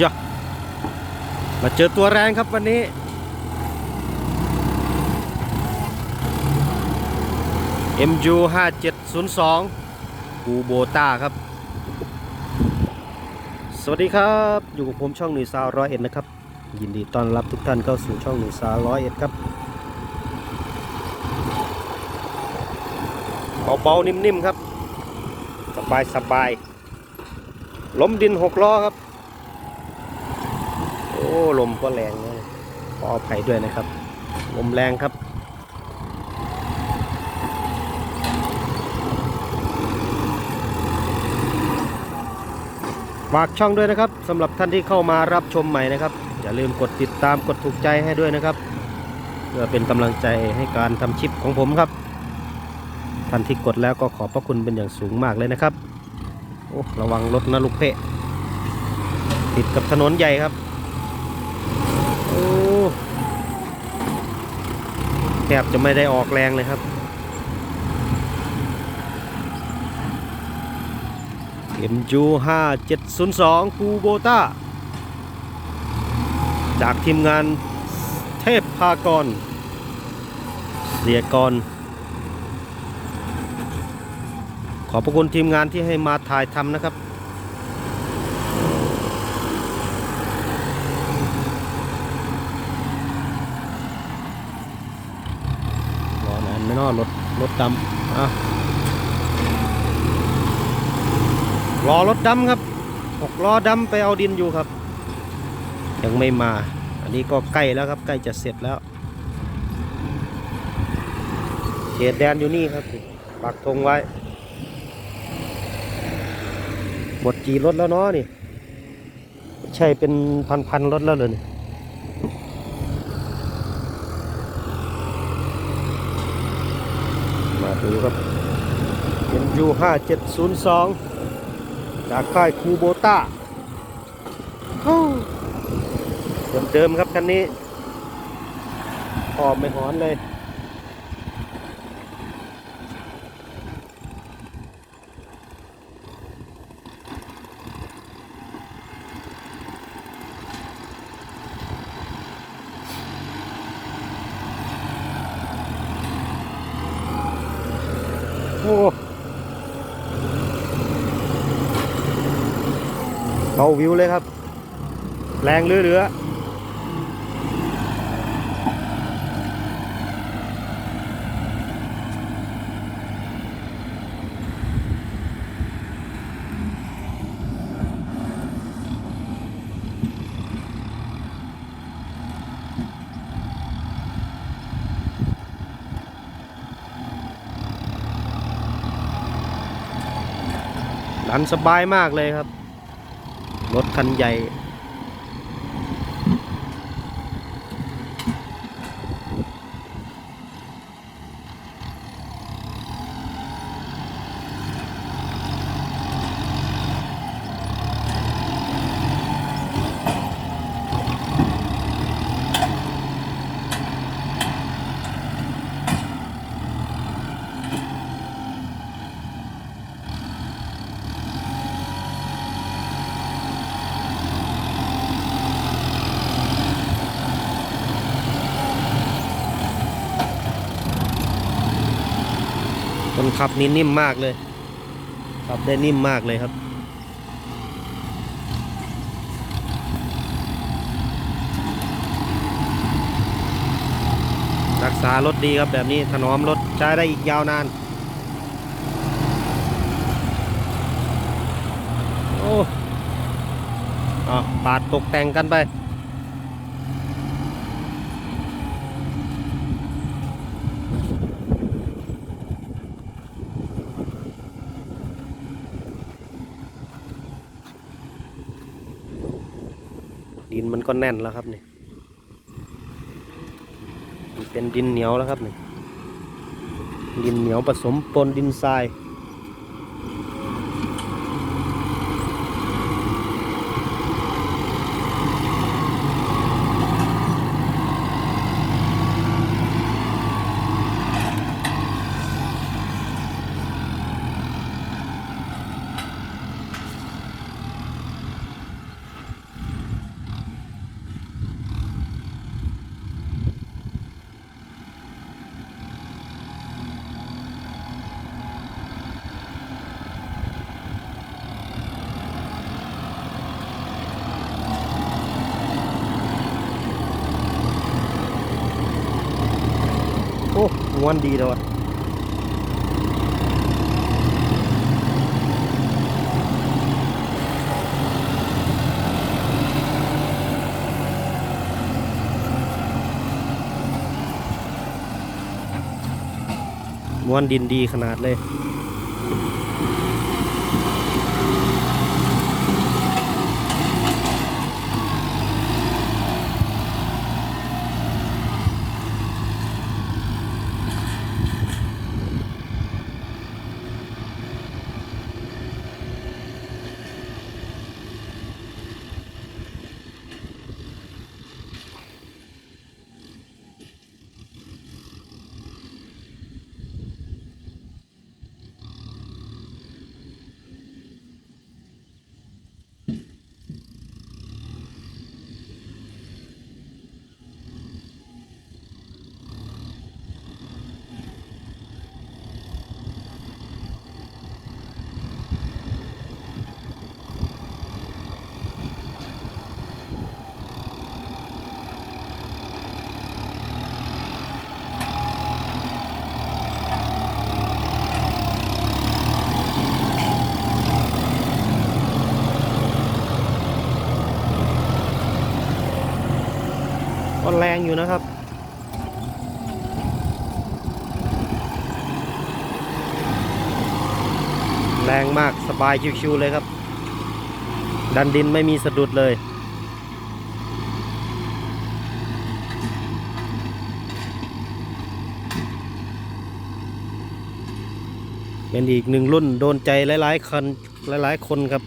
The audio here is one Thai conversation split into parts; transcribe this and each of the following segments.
ยะมาเจอตัวแรงครับวันนี้ MU 5702 กูโบต้าครับ สวัสดีครับ อยู่กับผมช่องหนุ่ยซาวร้อยเอ็ดนะครับ ยินดีต้อนรับทุกท่านเข้าสู่ช่องหนุ่ยซาวร้อยเอ็ดครับ เบาๆ นิ่มๆ ครับ สบายสบายๆ ล้มดินหกล้อครับ โอ้ลมก็แรงนะขออภัยด้วยนะครับลมแรงครับฝากช่องด้วยนะครับสำหรับท่านที่เข้ามารับชมใหม่นะครับ อย่าลืมกดติดตามกดถูกใจให้ด้วยนะครับ เพื่อเป็นกำลังใจให้การทำชิปของผมครับ ท่านที่กดแล้วก็ขอบพระคุณเป็นอย่างสูงมากเลยนะครับ อ้ระวังรถนะลูกเพะติดกับถนนใหญ่ครับ โอ้แทบจะไม่ได้ออกแรงเลยครับ MU 5702คูโบต้า จากทีมงานเทพพากร เสียกร ข อบพระคุณทีมงานที่ให้มาถ่ายทำนะครับ รอนานไม่นอรถรถดำอะรอรถดำครับหกล้อดำไปเอาดินอยู่ครับ ยังไม่มา อันนี้ก็ใกล้แล้วครับ ใกล้จะเสร็จแล้วเขตแดนอยู่นี่ครับ ปักธงไว้ หมดกี่รถแล้วเนาะนี่ ใช่เป็นพันๆรถแล้วเลยนี่มาดูครับเป็นยูห้าเจ็ดศูนย์สองจากค่ายคูโบต้าเดิมๆครับคันนี้ออกไม่หอนเลย โอ้ เขาวิวเลยครับ แรงเรือเรือดันสบายมากเลยครับ รถคันใหญ่ คนขับนี่นิ่มมากเลย ขับได้นิ่มมากเลยครับ รักษารถดีครับแบบนี้ถนอมรถใช้ได้อีกยาวนาน โอ้อะปาดตกแต่งกันไป นมันก็แน่นแล้วครับนี่เป็นดินเหนียวแล้วครับนี่ดินเหนียวผสมปนดินทราย โวนดีเลยม้วนดินดีขนาดเลย รงอยู่นะครับ แรงมากสบายชิวๆเลยครับ ดันดินไม่มีสะดุดเลยเป็นอีกหนึ่งรุ่นโดนใจหลายๆคนหลายๆคนครับ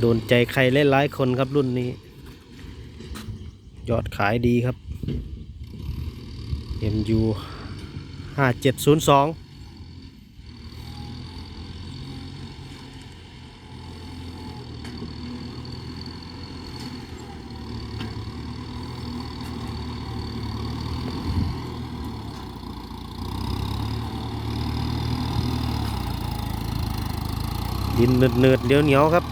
โดนใจใครหลายๆคนครับรุ่นนี้ ยอดขายดีครับ MU 5702ดินเนืดๆเดี๋ยวเหนียวครับ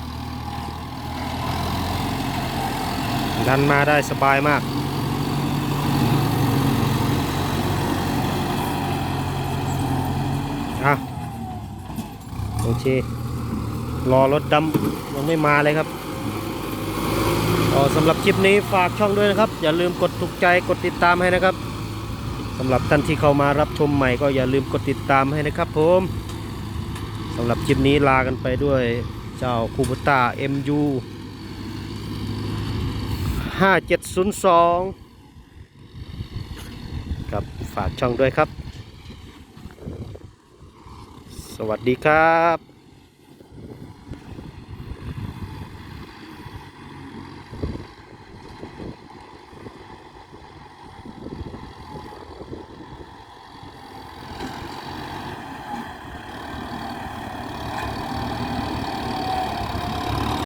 ดันมาได้สบายมาก อะ โอเค รอรถดำยังไม่มาเลยครับก็สำหรับคลิปนี้ฝากช่องด้วยนะครับ อย่าลืมกดถูกใจกดติดตามให้นะครับสำหรับท่านที่เข้ามารับชมใหม่ก็อย่าลืมกดติดตามให้นะครับผมสำหรับคลิปนี้ลากันไปด้วยเจ้าคูบุต้า MU 5702ครับฝากช่องด้วยครับ สวัสดีครับ